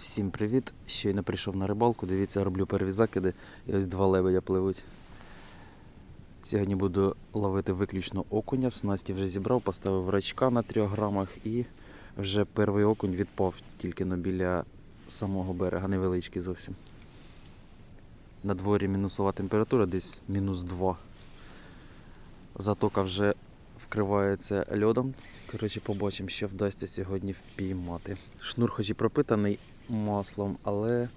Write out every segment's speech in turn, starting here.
Всім привіт! Щойно прийшов на рибалку. Дивіться, роблю перві закиди і ось два лебедя пливуть. Сьогодні буду ловити виключно окуня. Снасті вже зібрав, поставив рачка на 3 грамах і вже перший окунь відпав тільки но біля самого берега, невеличкий зовсім. На дворі мінусова температура, десь мінус 2. Затока вже вкривається льодом. Коротше, побачимо, що вдасться сьогодні впіймати. Шнур хоч і пропитаний маслом, але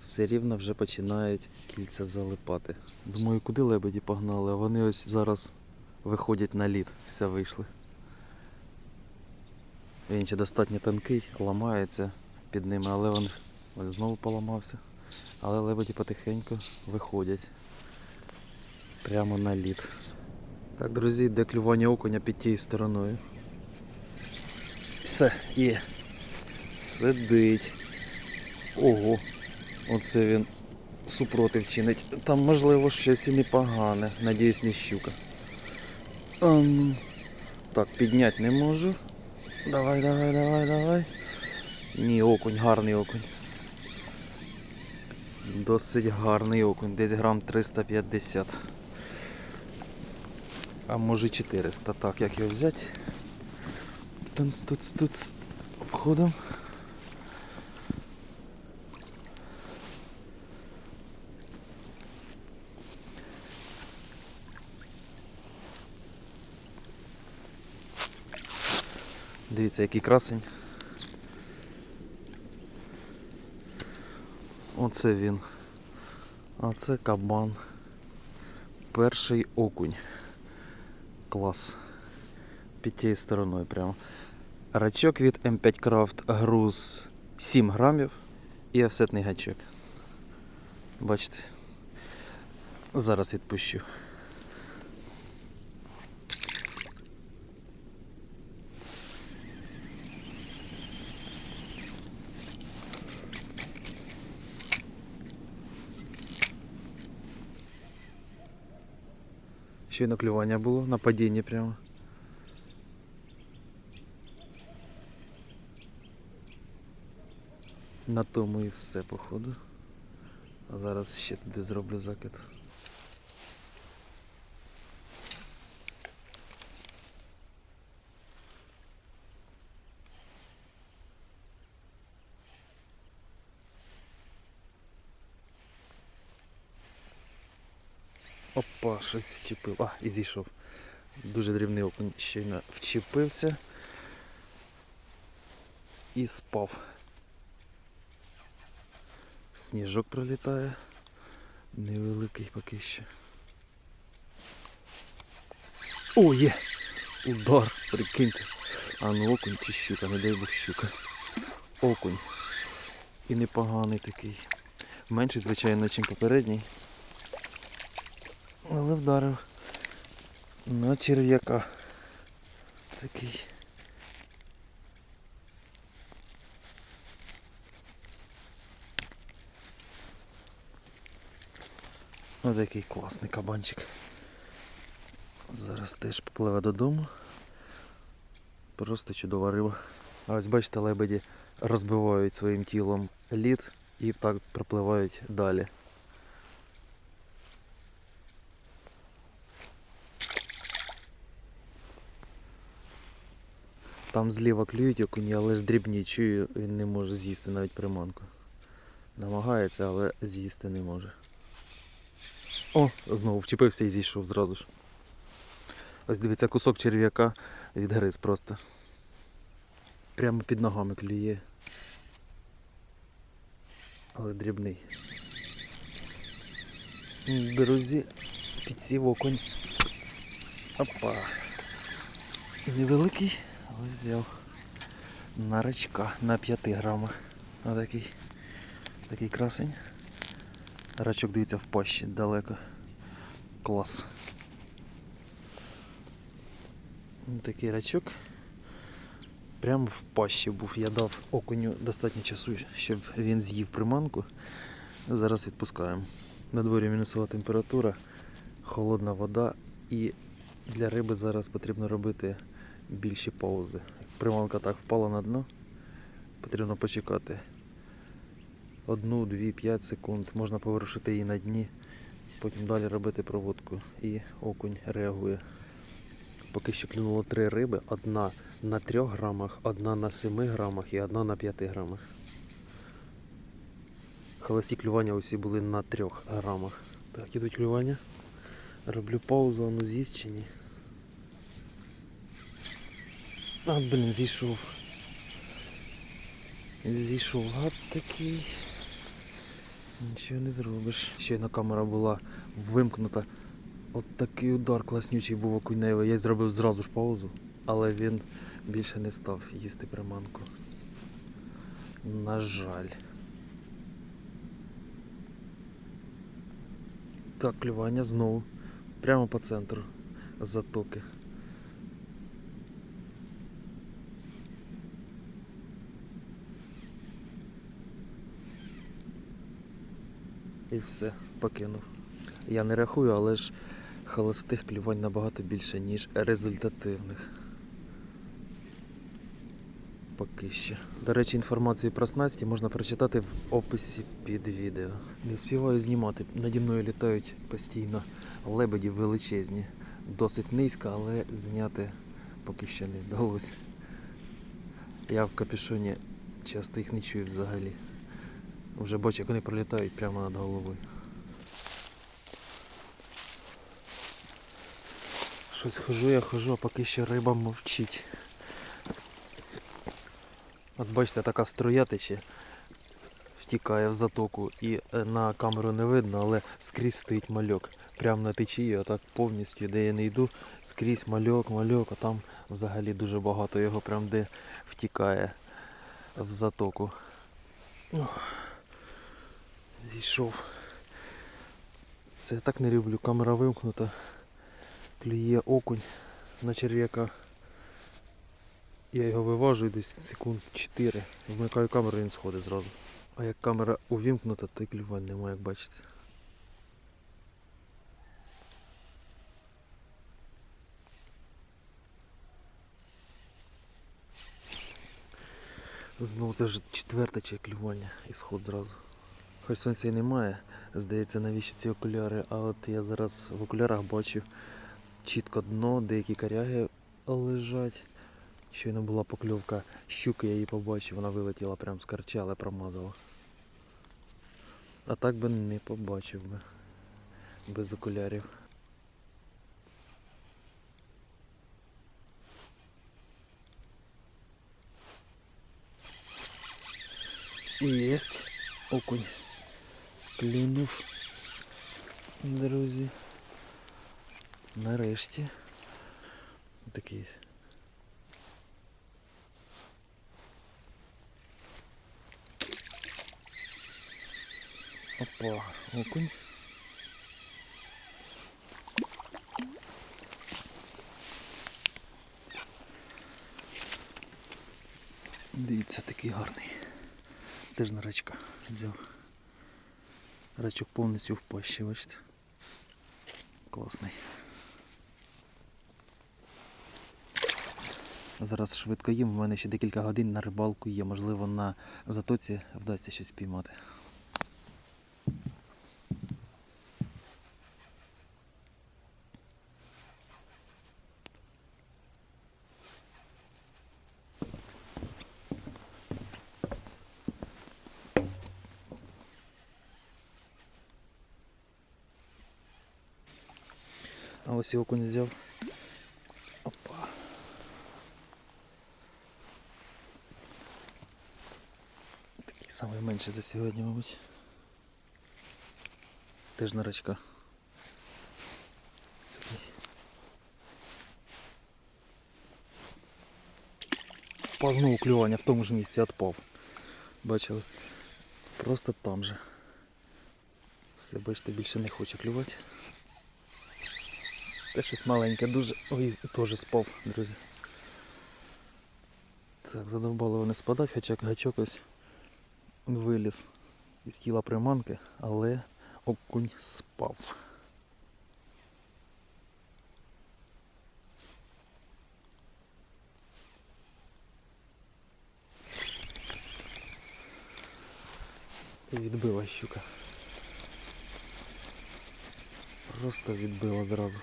все рівно вже починають кільця залипати. Думаю, куди лебеді погнали, а вони ось зараз виходять на лід, все вийшли. Він ще достатньо тонкий, ламається під ними, але він знову поламався. Але лебеді потихеньку виходять прямо на лід. Так, друзі, йде клювання окуня під тією стороною. Все, є. Сидить. Ого. Оце він супротив чинить. Там можливо щось і непогане. Надіюсь, не щука. Ам. Так, підняти не можу. Давай, давай, давай, давай. Ні, окунь, гарний окунь. Досить гарний окунь, десь грам 350. А може 400. Так, як його взяти? Тунц, туц, туц. Обходом. Дивіться, який красень. Оце він. А це кабан. Перший окунь. Клас. Під тією стороною прямо. Рачок від M5 Craft груз 7 грамів і офсетний гачок. Бачите? Зараз відпущу. Щойно наклювання було на прямо. На тому і все, походу. А зараз ще туди зроблю закид. Опа, щось вчепив. А, і зійшов. Дуже дрібний окунь щойно вчепився і спав. Сніжок пролітає. Невеликий поки що. О, є! Удар, прикиньте. А ну окунь чи щука, не дай Бог щука. Окунь. І непоганий такий. Менший, звичайно, ніж попередній. Але вдарив на черв'яка. Такий. Ось який класний кабанчик. Зараз теж попливе додому. Просто чудова риба. А ось бачите, лебеді розбивають своїм тілом лід і так пропливають далі. Там зліва клюють окуні, але ж дрібні чую, він не може з'їсти навіть приманку. Намагається, але з'їсти не може. О, знову вчепився і зійшов зразу ж. Ось дивіться, кусок черв'яка відгриз просто. Прямо під ногами клює. Але дрібний. Друзі, підсів окунь. Опа. Невеликий, але взяв. На рачка на 5 грамах. Отакий. Такий красень. Рачок дивіться в пащі далеко. Клас. Ось Такий рачок. Прямо в пащі був. Я дав окуню достатньо часу, щоб він з'їв приманку. Зараз відпускаємо. На дворі мінусова температура, холодна вода і для риби зараз потрібно робити більші паузи. Приманка так впала на дно, потрібно почекати одну, дві, п'ять секунд. Можна повершити її на дні, потім далі робити проводку. І окунь реагує. Поки що клюнуло три риби: одна на 3 грамах, одна на 7 грамах і одна на 5 грамах. Холості клювання усі були на 3 грамах. Так, ідуть клювання. Роблю паузу, а ну з'їсть чи ні. А, блін, зійшов. Зійшов гад такий. Нічого не зробиш. Щойно камера була вимкнута. От такий удар класнючий був окуневий. Я зробив зразу ж паузу, але він більше не став їсти приманку. На жаль. Так, клювання знову. Прямо по центру затоки. І все, покинув. Я не рахую, але ж холостих клювань набагато більше, ніж результативних. Поки що. До речі, інформацію про снасті можна прочитати в описі під відео. Не встигаю знімати. Наді мною літають постійно лебеді величезні. Досить низько, але зняти поки що не вдалося. Я в капюшоні часто їх не чую взагалі. Вже бачу, як вони пролітають прямо над головою. Щось хожу, я хожу, а поки що риба мовчить. От бачите, така струя тече, втікає в затоку і е, на камеру не видно, але скрізь стоїть мальок. Прямо на течії, отак повністю, де я не йду, скрізь мальок, мальок, а там взагалі дуже багато його, прям де втікає в затоку. Ох. Зійшов. Це я так не люблю. Камера вимкнута. Клює окунь на черв'яка. Я його виважую десь секунд 4. Вмикаю камеру він сходить зразу. А як камера увімкнута, то й клювань немає, як бачите. Знову це вже четверте чи клювання і сход зразу. Хоч сонця і немає, здається, навіщо ці окуляри, а от я зараз в окулярах бачу чітко дно, деякі коряги лежать. Щойно була покльовка щуки, я її побачив, вона вилетіла прямо з карча, але промазала. А так би не побачив би без окулярів. Єсть окунь. Клюнув, друзі. Нарешті. Такий. Опа, окунь. Дивіться, такий гарний. Теж на рачка взяв. Рачок повністю в пащі, бачите. Класний. Зараз швидко їм, в мене ще декілька годин на рибалку є, можливо на затоці вдасться щось піймати. ось і окунь взяв. Опа. Такий самий менший за сьогодні, мабуть. Теж на рачка. Такий. Опа, знову клювання в тому ж місці відпав. Бачили? Просто там же. Все, бачите, більше не хоче клювати. Те щось маленьке, дуже. Ой, теж спав, друзі. Так, задовбали вони спадати, хоча гачок ось виліз із тіла приманки, але окунь спав. Відбила щука. Просто відбила зразу.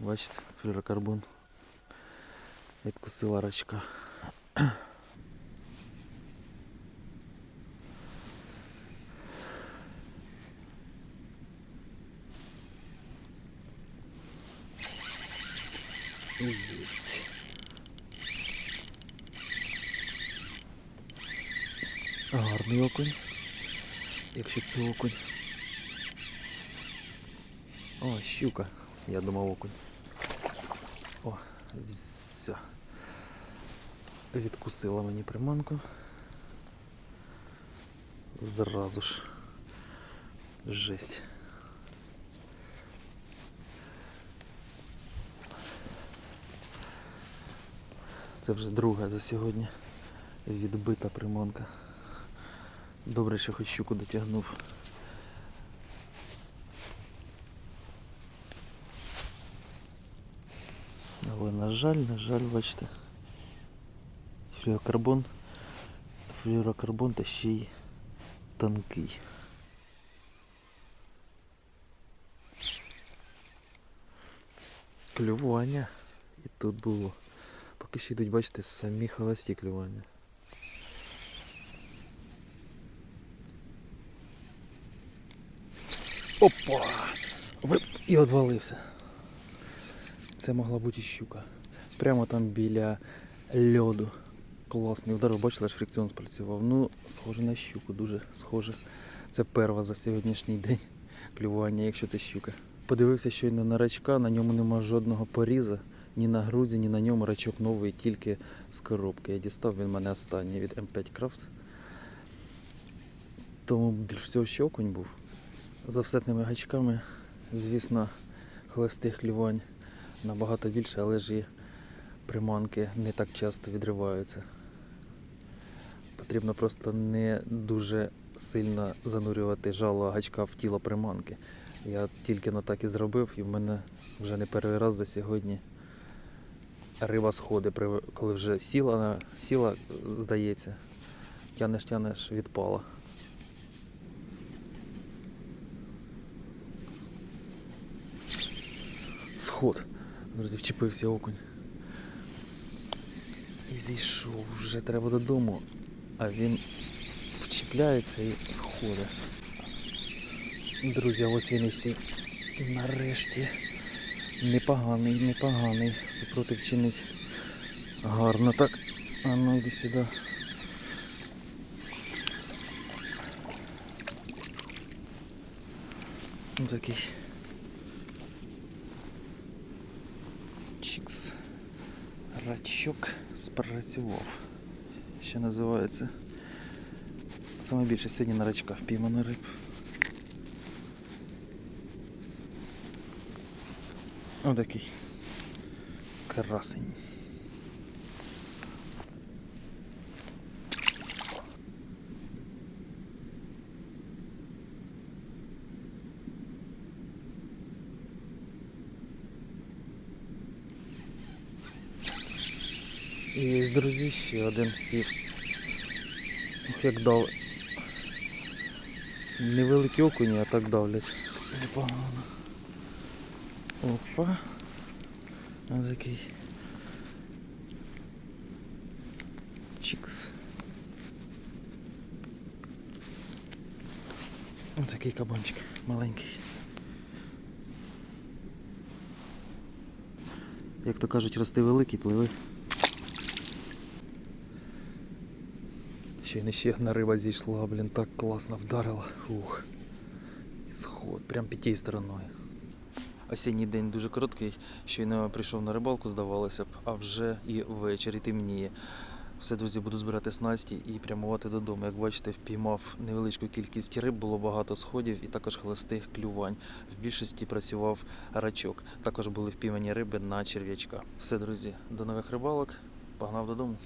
Бачите, флюрокарбон. Відкусила рачка. Єсть. Гарний окунь. Якщо це окунь. О, щука. Я думав окунь. О, зя. Відкусила мені приманку. Зразу ж. Жесть. Це вже друга за сьогодні відбита приманка. Добре, що хоч щуку дотягнув. Але на жаль, на жаль, бачите. Флюрокарбон. Флюрокарбон та ще й тонкий. Клювання і тут було. Поки що йдуть, бачите, самі холості клювання. Опа! Вип! І одвалився. Це могла бути щука. Прямо там біля льоду. Класний удар, ви бачили, аж фрикціон спрацював. Ну, схоже на щуку, дуже схоже. Це перва за сьогоднішній день клювання, якщо це щука. Подивився щойно на рачка, на ньому нема жодного поріза, ні на грузі, ні на ньому рачок новий, тільки з коробки. Я дістав він мене останній від M5 Craft. Тому більш всього окунь був. За офсетними гачками, звісно, холостих клювань набагато більше, але ж і приманки не так часто відриваються. Потрібно просто не дуже сильно занурювати жало гачка в тіло приманки. Я тільки на так і зробив, і в мене вже не перший раз за сьогодні риба сходить, коли вже сіла, сіла здається, тянеш, тянеш, відпала. Сход. Друзі, вчепився окунь. І зійшов, вже треба додому, а він вчіпляється і сходить. Друзі, ось він і. Нарешті. Непоганий, непоганий. Супротив чинить. Гарно так. А ну йди сюди. Такий. Чікс. Рачок спрацював. Що називається. Саме більше сьогодні на рачка впіймано риб. Отакий. Красень. Є, друзі, ще один сів. Ох, як дав. Невеликі окуні, а так давлять. Непогано. Опа. Ось такий. Чікс. Ось такий кабанчик маленький. Як то кажуть, рости великий, пливи. Не ще одна риба зійшла, блін, так класно вдарила. Ух. Сход, прям п'ятій стороною. Осінній день дуже короткий, щойно прийшов на рибалку, здавалося б, а вже і ввечері темніє. Все, друзі, буду збирати снасті і прямувати додому. Як бачите, впіймав невеличку кількість риб, було багато сходів і також холостих клювань. В більшості працював рачок. Також були впіймані риби на черв'ячка. Все, друзі, до нових рибалок. Погнав додому.